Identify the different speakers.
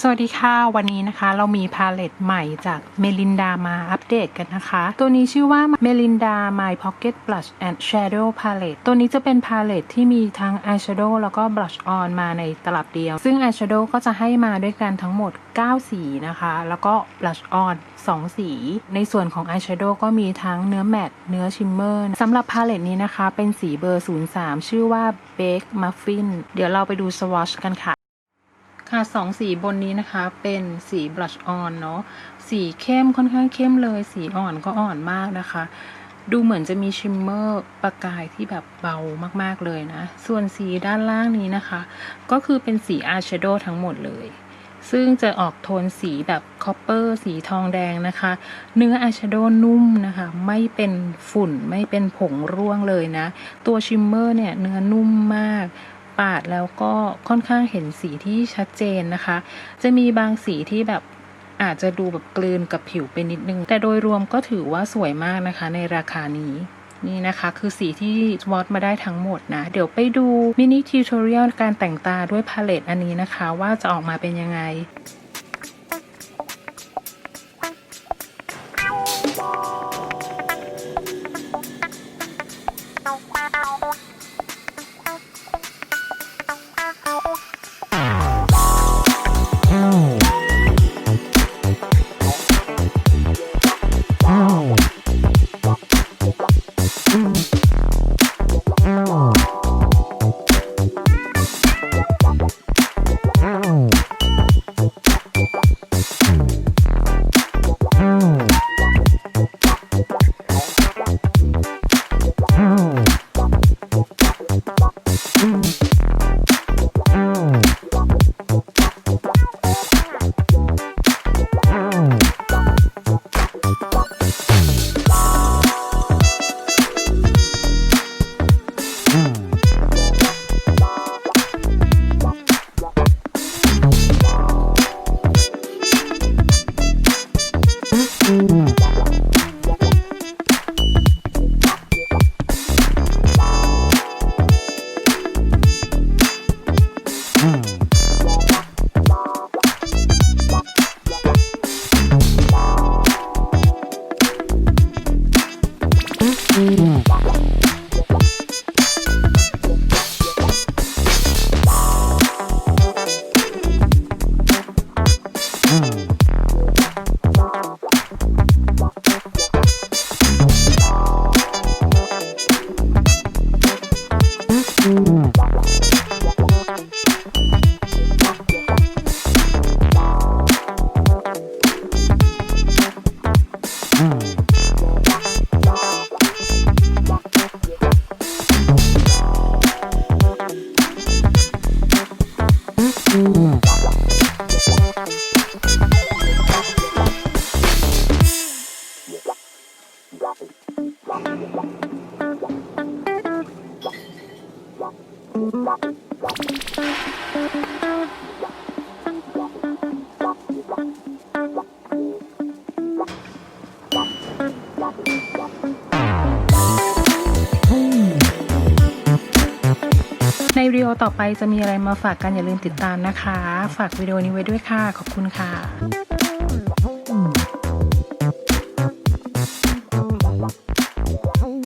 Speaker 1: สวัสดีค่ะวันนี้นะคะเรามีพาเลตใหม่จากเมลินดามาอัปเดตกันนะคะ ตัวนี้ชื่อว่า Melinda My Pocket Blush and Shadow Palette ตัวนี้จะเป็นพาเลตที่มีทั้ง Eyeshadow แล้วก็ Blush On มาในตลับเดียว ซึ่ง Eyeshadow ก็จะให้มาด้วยกันทั้งหมด 9 สีนะคะ แล้วก็ Blush On 2สี ในส่วนของ Eyeshadow ก็มีทั้งเนื้อแมตต์เนื้อชิมเมอร์สำหรับพาเลตนี้นะคะ เป็นสีเบอร์ 03 ชื่อว่า Bake Muffin เดี๋ยวเราไปดู swatch กันค่ะ ค่ะสองสีบนนี้นะคะเป็นสีบลัชออนเนาะสีเข้มค่อนข้างเข้มเลย สีอ่อนก็อ่อนมากนะคะ ดูเหมือนจะมีชิมเมอร์ประกายที่แบบเบามากๆเลยนะ ส่วนสีด้านล่างนี้นะคะ ก็คือเป็นสีอายแชโดทั้งหมดเลยซึ่งจะออกโทนสีแบบคอปเปอร์สีทองแดงนะคะ เนื้ออาชโดนุ่มนะคะ ไม่เป็นฝุ่นไม่เป็นผงร่วงเลยนะ ตัวชิมเมอร์เนี่ยเนื้อนุ่มมาก ปาดแล้วก็ค่อนข้างเห็นสีที่ชัดเจนนะคะ จะมีบางสีที่แบบอาจจะดูแบบกลืนกับผิวไปนิดนึง แต่โดยรวมก็ถือว่าสวยมากนะคะ ในราคานี้นี่นะคะคือสีที่วอดมาได้ทั้งหมดนะ เดี๋ยวไปดูมินิทิวทอเรียลการแต่งตาด้วยพาเลตอันนี้นะคะ ว่าจะออกมาเป็นยังไง Mm-hmm. ใน วิดีโอต่อไปจะมีอะไรมาฝากกันอย่าลืมติดตามนะคะ ฝากวิดีโอนี้ไว้ด้วยค่ะ ขอบคุณค่ะ